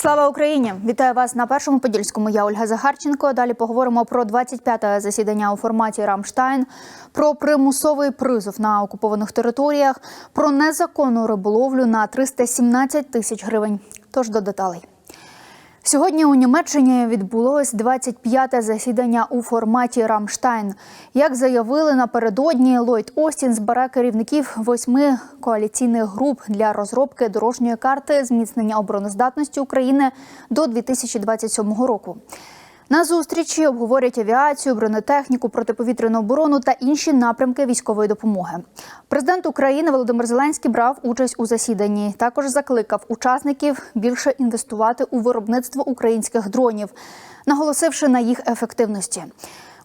Слава Україні! Вітаю вас на першому подільському. Я Ольга Захарченко. Далі поговоримо про 25-те засідання у форматі Рамштайн, про примусовий призов на окупованих територіях, про незаконну риболовлю на 317 тисяч гривень. Тож до деталей. Сьогодні у Німеччині відбулось 25-те засідання у форматі Рамштайн. Як заявили напередодні, Ллойд Остін збере керівників восьми коаліційних груп для розробки дорожньої карти зміцнення обороноздатності України до 2027 року. На зустрічі обговорять авіацію, бронетехніку, протиповітряну оборону та інші напрямки військової допомоги. Президент України Володимир Зеленський брав участь у засіданні. Також закликав учасників більше інвестувати у виробництво українських дронів, наголосивши на їх ефективності.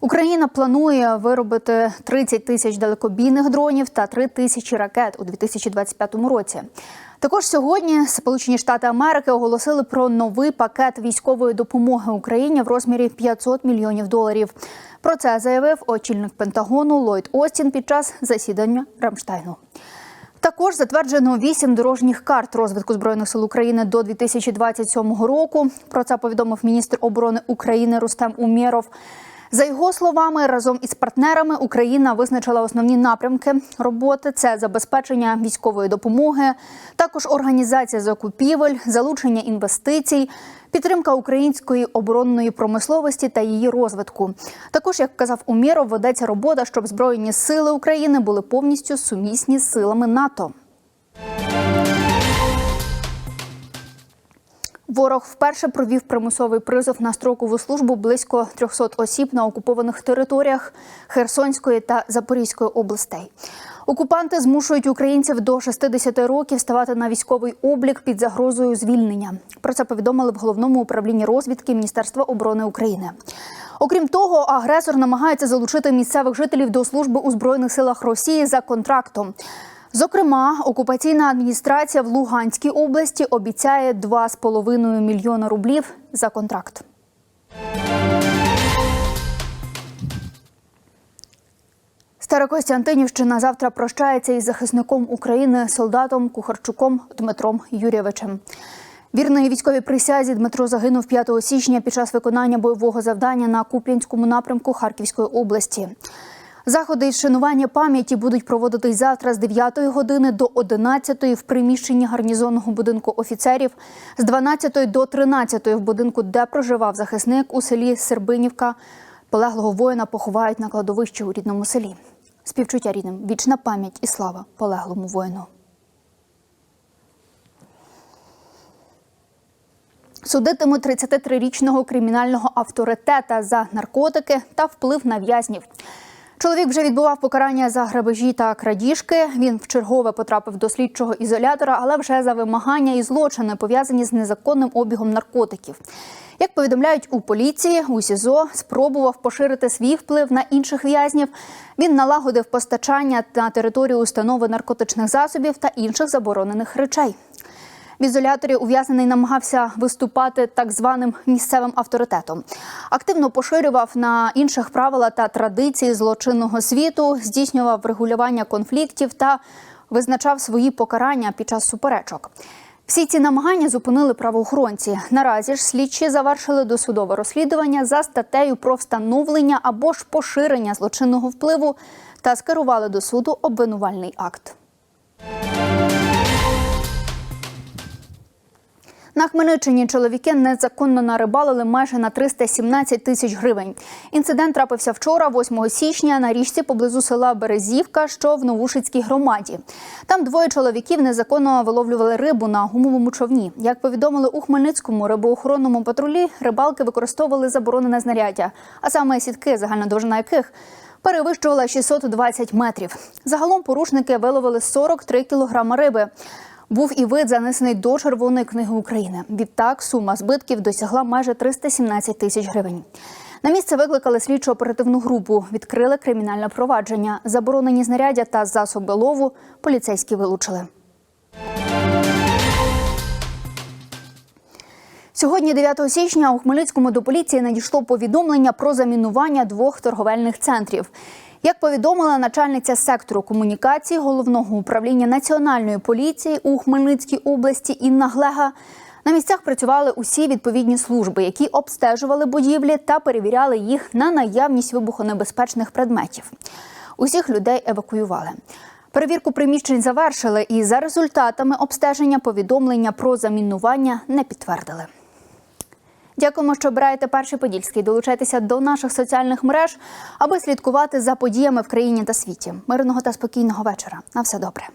Україна планує виробити 30 тисяч далекобійних дронів та 3 тисячі ракет у 2025 році. Також сьогодні Сполучені Штати Америки оголосили про новий пакет військової допомоги Україні в розмірі 500 мільйонів доларів. Про це заявив очільник Пентагону Ллойд Остін під час засідання Рамштайну. Також затверджено вісім дорожніх карт розвитку збройних сил України до 2027 року. Про це повідомив міністр оборони України Рустем Умєров. За його словами, разом із партнерами Україна визначила основні напрямки роботи: це забезпечення військової допомоги, також організація закупівель, залучення інвестицій, підтримка української оборонної промисловості та її розвитку. Також, як казав Умєров, ведеться робота, щоб збройні сили України були повністю сумісні з силами НАТО. Ворог вперше провів примусовий призов на строкову службу близько 300 осіб на окупованих територіях Херсонської та Запорізької областей. Окупанти змушують українців до 60 років ставати на військовий облік під загрозою звільнення. Про це повідомили в головному управлінні розвідки Міністерства оборони України. Окрім того, агресор намагається залучити місцевих жителів до служби у збройних силах Росії за контрактом. Зокрема, окупаційна адміністрація в Луганській області обіцяє 2,5 мільйона рублів за контракт. Старокостянтинівщина завтра прощається із захисником України, солдатом Кухарчуком Дмитром Юрєвичем. Вірний військовій присязі Дмитро загинув 5 січня під час виконання бойового завдання на Куп'янському напрямку Харківської області. Заходи із шанування пам'яті будуть проводитись завтра з 9 години до 11 в приміщенні гарнізонного будинку офіцерів, з 12 до 13 в будинку, де проживав захисник у селі Сербинівка. Полеглого воїна поховають на кладовищі у рідному селі. Співчуття рідним, вічна пам'ять і слава полеглому воїну. Судитимуть 33-річного кримінального авторитета за наркотики та вплив на в'язнів. Чоловік вже відбував покарання за грабежі та крадіжки. Він вчергове потрапив до слідчого ізолятора, але вже за вимагання і злочини пов'язані з незаконним обігом наркотиків. Як повідомляють у поліції, у СІЗО спробував поширити свій вплив на інших в'язнів. Він налагодив постачання на територію установи наркотичних засобів та інших заборонених речей. В ізоляторі ув'язнений намагався виступати так званим місцевим авторитетом. Активно поширював на інших правила та традиції злочинного світу, здійснював регулювання конфліктів та визначав свої покарання під час суперечок. Всі ці намагання зупинили правоохоронці. Наразі ж слідчі завершили досудове розслідування за статтею про встановлення або ж поширення злочинного впливу та скерували до суду обвинувальний акт. На Хмельниччині чоловіки незаконно нарибалили майже на 317 тисяч гривень. Інцидент трапився вчора, 8 січня, на річці поблизу села Березівка, що в Новушицькій громаді. Там двоє чоловіків незаконно виловлювали рибу на гумовому човні. Як повідомили у Хмельницькому рибоохоронному патрулі, рибалки використовували заборонене знаряддя, а саме сітки, загальна довжина яких перевищувала 620 метрів. Загалом порушники виловили 43 кілограми риби. Був і вид занесений до Червоної книги України. Відтак сума збитків досягла майже 317 тисяч гривень. На місце викликали слідчо оперативну групу, відкрили кримінальне провадження. Заборонені знаряддя та засоби лову поліцейські вилучили. Сьогодні, 9 січня, у Хмельницькому до поліції надійшло повідомлення про замінування двох торговельних центрів. Як повідомила начальниця сектору комунікації головного управління національної поліції у Хмельницькій області Інна Глега, На місцях працювали усі відповідні служби, які обстежували будівлі та перевіряли їх на наявність вибухонебезпечних предметів. Усіх людей евакуювали. Перевірку приміщень завершили, і за результатами обстеження повідомлення про замінування не підтвердили. Дякуємо, що обираєте перший подільський. Долучайтеся до наших соціальних мереж, аби слідкувати за подіями в країні та світі. Мирного та спокійного вечора. На все добре.